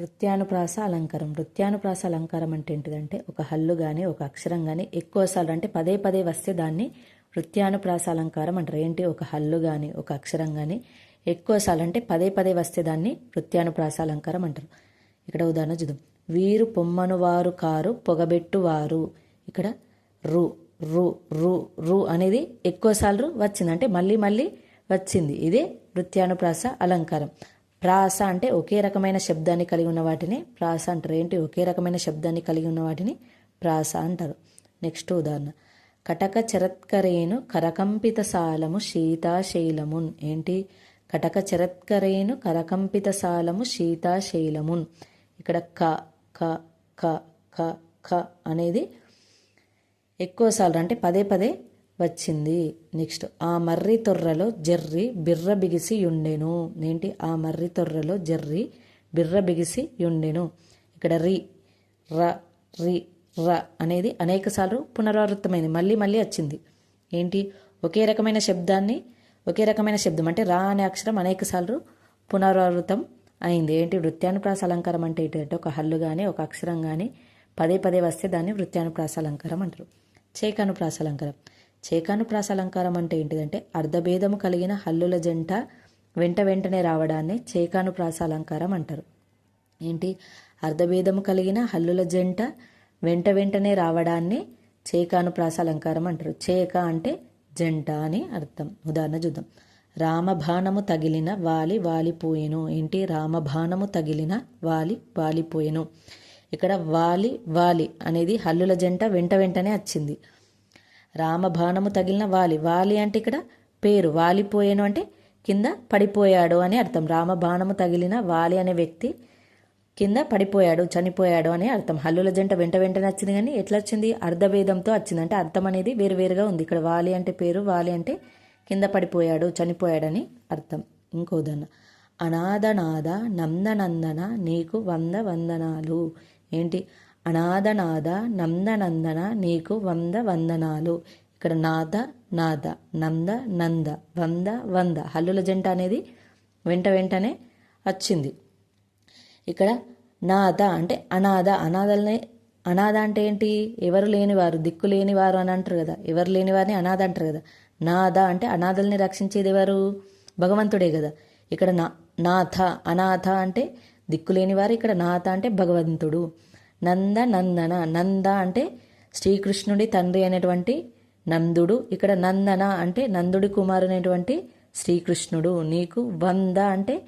వృత్యానుప్రాస అలంకారం. వృత్యానుప్రాస అలంకారం అంటే ఏంటిదంటే ఒక హల్లు కానీ ఒక అక్షరం కానీ ఎక్కువసార్లు అంటే పదే పదే వస్తే దాన్ని వృత్యానుప్రాస అలంకారం అంటారు. ఏంటి? ఒక హల్లు కానీ ఒక అక్షరం కానీ ఎక్కువసార్లు అంటే పదే పదే వస్తే దాన్ని వృత్యానుప్రాస అలంకారం అంటారు. ఇక్కడ ఉదాహరణ చూద్దాం. వీరు పొమ్మను వారు కారు పొగబెట్టువారు ఇక్కడ రు రు రు రు అనేది ఎక్కువసార్లు వచ్చింది. అంటే మళ్ళీ మళ్ళీ వచ్చింది. ఇదే వృత్యానుప్రాస అలంకారం. ప్రాస అంటే ఒకే రకమైన శబ్దాన్ని కలిగి ఉన్న వాటిని ప్రాస అంటారు. ఏంటి? ఒకే రకమైన శబ్దాన్ని కలిగి ఉన్న వాటిని ప్రాస అంటారు. నెక్స్ట్ ఉదాహరణ. కటక చరత్కరేను కరకంపిత సాలము శీతాశైలమున్. ఏంటి? కటక చరత్కరేను కరకంపిత సాలము శీతాశైలమున్. ఇక్కడ క క క క క అనేది ఎక్కువసార్లు అంటే పదే పదే వచ్చింది. నెక్స్ట్ ఆ మర్రి తొర్రలో జర్రి బిర్ర బిగిసి ఉండెను ఏంటి? ఆ మర్రి తొర్రలో జర్రి బిర్ర బిగిసి ఉండెను ఇక్కడ రి ర రి ర అనేది అనేకసార్లు పునరావృతమైంది. మళ్ళీ మళ్ళీ వచ్చింది. ఏంటి? ఒకే రకమైన శబ్దాన్ని ఒకే రకమైన శబ్దం అంటే రా అనే అక్షరం అనేకసార్లు పునరావృతం అయింది. ఏంటి? వృత్యానుప్రాస అలంకారం అంటే ఏంటంటే ఒక హల్లు కానీ ఒక అక్షరం కానీ పదే పదే వస్తే దాన్ని వృత్యానుప్రాస అలంకారం అంటారు. చేకానుప్రాస అలంకారం. చేకానుప్రాస అలంకారం అంటే ఏంటిదంటే అర్ధభేదము కలిగిన హల్లుల జంట వెంట వెంటనే రావడాన్ని చేకానుప్రాస అలంకారం అంటారు ఏంటి? అర్ధభేదము కలిగిన హల్లుల జంట వెంట వెంటనే రావడాన్ని చేకానుప్రాస అలంకారం అంటారు చేక అంటే జంట అని అర్థం. ఉదాహరణ చూద్దాం. రామబాణము తగిలిన వాలి వాలిపోయెను. ఏంటి? రామబాణము తగిలిన వాలి వాలిపోయెను. ఇక్కడ వాలి వాలి అనేది హల్లుల జంట వెంట వెంటనే వచ్చింది రామబాణము తగిలిన వాలి. వాలి అంటే ఇక్కడ పేరు. వాలిపోయాను అంటే కింద పడిపోయాడు అని అర్థం. రామబాణము తగిలిన వాలి అనే వ్యక్తి కింద పడిపోయాడు చనిపోయాడు అని అర్థం. హల్లుల జంట వెంట వెంటనే వచ్చింది కానీ ఎట్లా వచ్చింది అర్ధభేదంతో వచ్చింది అంటే అర్థం అనేది వేరువేరుగా ఉంది. ఇక్కడ వాలి అంటే పేరు వాలి అంటే కింద పడిపోయాడు చనిపోయాడని అర్థం. ఇంకో ఉదాహరణ. అనాథనాథ నందనందన నీకు వంద వందనాలు. ఏంటి? అనాథనాథ నందనందన నీకు వంద వందనాలు. ఇక్కడ నాద నాద నంద నంద వంద వంద. హల్లుల జంట అనేది వెంట వెంటనే వచ్చింది. ఇక్కడ నాద అంటే అనాథ. అనాథల్ని అనాథ అంటే ఏంటి? ఎవరు లేనివారు దిక్కు లేనివారు అని అంటారు కదా. ఎవరు లేనివారిని అనాథ అంటారు కదా. నాథ అంటే అనాథల్ని రక్షించేది ఎవరు? భగవంతుడే కదా. ఇక్కడ నా నాథ అనాథ అంటే దిక్కు లేనివారు ఇక్కడ నాథ అంటే భగవంతుడు. నంద నందన. నంద అంటే శ్రీకృష్ణుడి తండ్రి అనేటువంటి నందుడు. ఇక్కడ నందన అంటే నందుడి కుమారునైనటువంటి శ్రీకృష్ణుడు. నీకు వంద అంటే